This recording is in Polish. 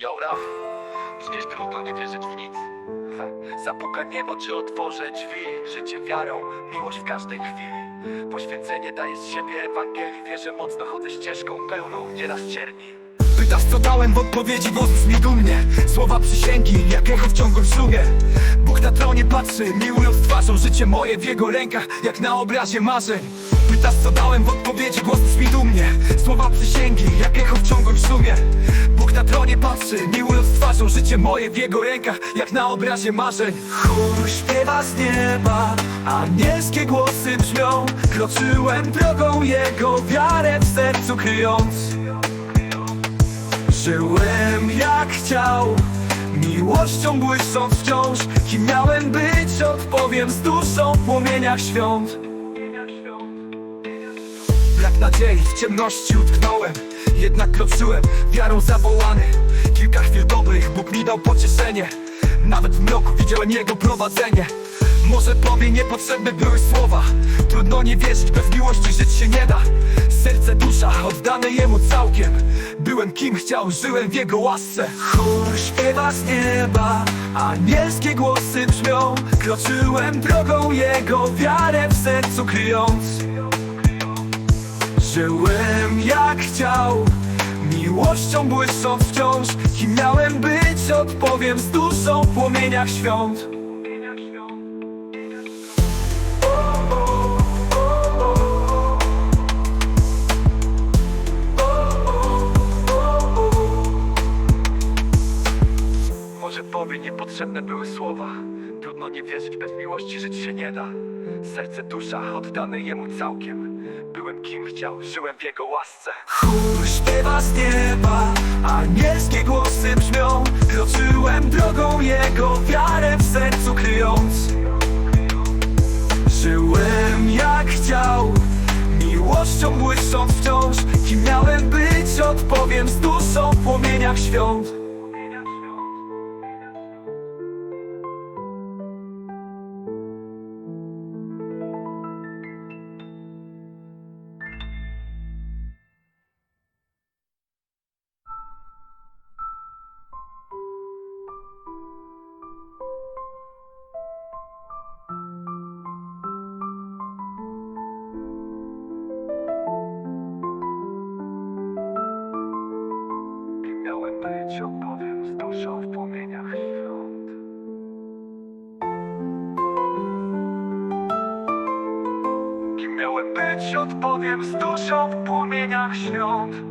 Jora, przecież trudno nie wierzyć w nic. Zapuka niebo, czy otworzę drzwi? Życie wiarą, miłość w każdej chwili. Poświęcenie daje z siebie Ewangelii. Wierzę mocno, chodzę ścieżką pełną nieraz cierni. Pytasz co dałem w odpowiedzi, głos brzmi dumnie. Słowa przysięgi, jak echo w ciągłym szumie Bóg na tronie patrzy, miłując twarzą Życie moje w jego rękach, jak na obrazie marzeń. Pytasz co dałem w odpowiedzi, głos brzmi dumnie. Słowa przysięgi, jak echo w ciągłym szumie Tronie patrzy, miłując twarzą Życie moje w jego rękach, jak na obrazie marzeń. Chór śpiewa z nieba, anielskie głosy brzmią. Kroczyłem drogą jego, wiarę w sercu kryjąc. Żyłem jak chciał Miłością błysząc wciąż. Kim miałem być, odpowiem z duszą w płomieniach świąt. Brak nadziei w ciemności utknąłem Jednak kroczyłem, wiarą zawołany. Kilka chwil dobrych, Bóg mi dał pocieszenie. Nawet w mroku widziałem Jego prowadzenie. Może powie niepotrzebne były słowa. Trudno nie wierzyć, bez miłości żyć się nie da. Serce, dusza, oddane Jemu całkiem. Byłem kim chciał, żyłem w Jego łasce. Chór śpiewa z nieba, anielskie głosy brzmią. Kroczyłem drogą Jego, wiarę w sercu kryjąc Żyłem jak chciał Miłością błysząc wciąż. Kim miałem być, odpowiem z duszą w płomieniach świąt. Może powie niepotrzebne były słowa. Trudno nie wierzyć, bez miłości żyć się nie da. Serce, dusza, oddane Jemu całkiem Byłem kim chciał, żyłem w Jego łasce. Chór śpiewa z nieba, anielskie głosy brzmią. Kroczyłem drogą Jego, wiarę w sercu kryjąc. Żyłem jak chciał Miłością błysząc wciąż. Kim miałem być, odpowiem z duszą w płomieniach świąt Być, opowiem z duszą w płomieniach świąt. Kim miałem być, odpowiem z duszą w płomieniach świąt.